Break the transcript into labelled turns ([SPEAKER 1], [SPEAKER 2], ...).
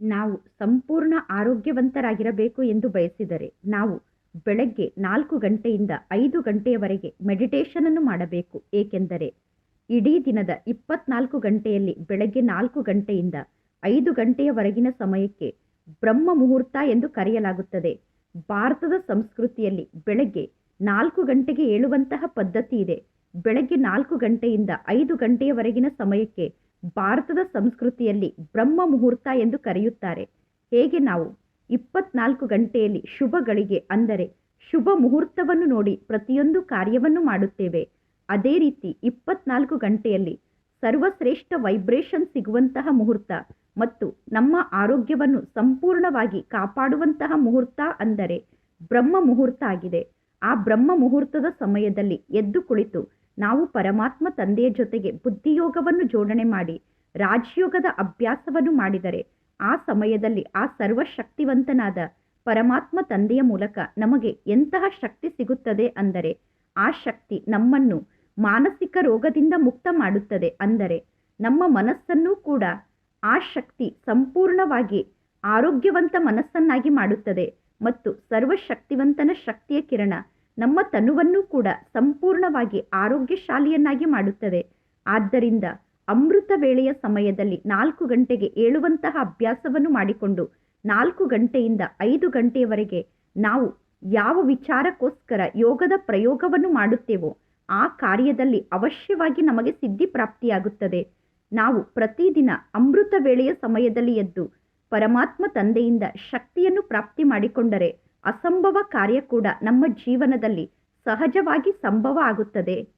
[SPEAKER 1] ನಾವು ಸಂಪೂರ್ಣ ಆರೋಗ್ಯವಂತರಾಗಿರಬೇಕು ಎಂದು ಬಯಸಿದರೆ ನಾವು ಬೆಳಗ್ಗೆ ನಾಲ್ಕು ಗಂಟೆಯಿಂದ ಐದು ಗಂಟೆಯವರೆಗೆ ಮೆಡಿಟೇಷನನ್ನು ಮಾಡಬೇಕು. ಏಕೆಂದರೆ ಇಡೀ ದಿನದ ಇಪ್ಪತ್ನಾಲ್ಕು ಗಂಟೆಯಲ್ಲಿ ಬೆಳಗ್ಗೆ ನಾಲ್ಕು ಗಂಟೆಯಿಂದ ಐದು ಗಂಟೆಯವರೆಗಿನ ಸಮಯಕ್ಕೆ ಬ್ರಹ್ಮ ಮುಹೂರ್ತ ಎಂದು ಕರೆಯಲಾಗುತ್ತದೆ. ಭಾರತದ ಸಂಸ್ಕೃತಿಯಲ್ಲಿ ಬೆಳಗ್ಗೆ ನಾಲ್ಕು ಗಂಟೆಗೆ ಏಳುವಂತಹ ಪದ್ಧತಿ ಇದೆ. ಬೆಳಗ್ಗೆ ನಾಲ್ಕು ಗಂಟೆಯಿಂದ ಐದು ಗಂಟೆಯವರೆಗಿನ ಸಮಯಕ್ಕೆ ಭಾರತದ ಸಂಸ್ಕೃತಿಯಲ್ಲಿ ಬ್ರಹ್ಮ ಮುಹೂರ್ತ ಎಂದು ಕರೆಯುತ್ತಾರೆ. ಹೇಗೆ ನಾವು ಇಪ್ಪತ್ನಾಲ್ಕು ಗಂಟೆಯಲ್ಲಿ ಶುಭಗಳಿಗೆ ಅಂದರೆ ಶುಭ ಮುಹೂರ್ತವನ್ನು ನೋಡಿ ಪ್ರತಿಯೊಂದು ಕಾರ್ಯವನ್ನು ಮಾಡುತ್ತೇವೆ. ಅದೇ ರೀತಿ ಇಪ್ಪತ್ನಾಲ್ಕು ಗಂಟೆಯಲ್ಲಿ ಸರ್ವಶ್ರೇಷ್ಠ ವೈಬ್ರೇಷನ್ ಸಿಗುವಂತಹ ಮುಹೂರ್ತ ಮತ್ತು ನಮ್ಮ ಆರೋಗ್ಯವನ್ನು ಸಂಪೂರ್ಣವಾಗಿ ಕಾಪಾಡುವಂತಹ ಮುಹೂರ್ತ ಅಂದರೆ ಬ್ರಹ್ಮ ಮುಹೂರ್ತ ಆಗಿದೆ. ಆ ಬ್ರಹ್ಮ ಮುಹೂರ್ತದ ಸಮಯದಲ್ಲಿ ಎದ್ದು ಕುಳಿತು ನಾವು ಪರಮಾತ್ಮ ತಂದೆಯ ಜೊತೆಗೆ ಬುದ್ಧಿಯೋಗವನ್ನು ಜೋಡಣೆ ಮಾಡಿ ರಾಜಯೋಗದ ಅಭ್ಯಾಸವನ್ನು ಮಾಡಿದರೆ ಆ ಸಮಯದಲ್ಲಿ ಆ ಸರ್ವಶಕ್ತಿವಂತನಾದ ಪರಮಾತ್ಮ ತಂದೆಯ ಮೂಲಕ ನಮಗೆ ಎಂತಹ ಶಕ್ತಿ ಸಿಗುತ್ತದೆ ಅಂದರೆ ಆ ಶಕ್ತಿ ನಮ್ಮನ್ನು ಮಾನಸಿಕ ರೋಗದಿಂದ ಮುಕ್ತ ಮಾಡುತ್ತದೆ ಅಂದರೆ ನಮ್ಮ ಮನಸ್ಸನ್ನೂ ಕೂಡ ಆ ಶಕ್ತಿ ಸಂಪೂರ್ಣವಾಗಿ ಆರೋಗ್ಯವಂತ ಮನಸ್ಸನ್ನಾಗಿ ಮಾಡುತ್ತದೆ ಮತ್ತು ಸರ್ವಶಕ್ತಿವಂತನ ಶಕ್ತಿಯ ಕಿರಣ ನಮ್ಮ ತನುವನ್ನು ಕೂಡ ಸಂಪೂರ್ಣವಾಗಿ ಆರೋಗ್ಯಶಾಲಿಯನ್ನಾಗಿ ಮಾಡುತ್ತದೆ. ಆದ್ದರಿಂದ ಅಮೃತ ವೇಳೆಯ ಸಮಯದಲ್ಲಿ ನಾಲ್ಕು ಗಂಟೆಗೆ ಏಳುವಂತಹ ಅಭ್ಯಾಸವನ್ನು ಮಾಡಿಕೊಂಡು ನಾಲ್ಕು ಗಂಟೆಯಿಂದ ಐದು ಗಂಟೆಯವರೆಗೆ ನಾವು ಯಾವ ವಿಚಾರಕ್ಕೋಸ್ಕರ ಯೋಗದ ಪ್ರಯೋಗವನ್ನು ಮಾಡುತ್ತೇವೋ ಆ ಕಾರ್ಯದಲ್ಲಿ ಅವಶ್ಯವಾಗಿ ನಮಗೆ ಸಿದ್ಧಿ ಪ್ರಾಪ್ತಿಯಾಗುತ್ತದೆ. ನಾವು ಪ್ರತಿದಿನ ಅಮೃತ ವೇಳೆಯ ಸಮಯದಲ್ಲಿ ಎದ್ದು ಪರಮಾತ್ಮ ತಂದೆಯಿಂದ ಶಕ್ತಿಯನ್ನು ಪ್ರಾಪ್ತಿ ಮಾಡಿಕೊಂಡರೆ ಅಸಂಭವ ಕಾರ್ಯ ಕೂಡ ನಮ್ಮ ಜೀವನದಲ್ಲಿ ಸಹಜವಾಗಿ ಸಂಭವ ಆಗುತ್ತದೆ.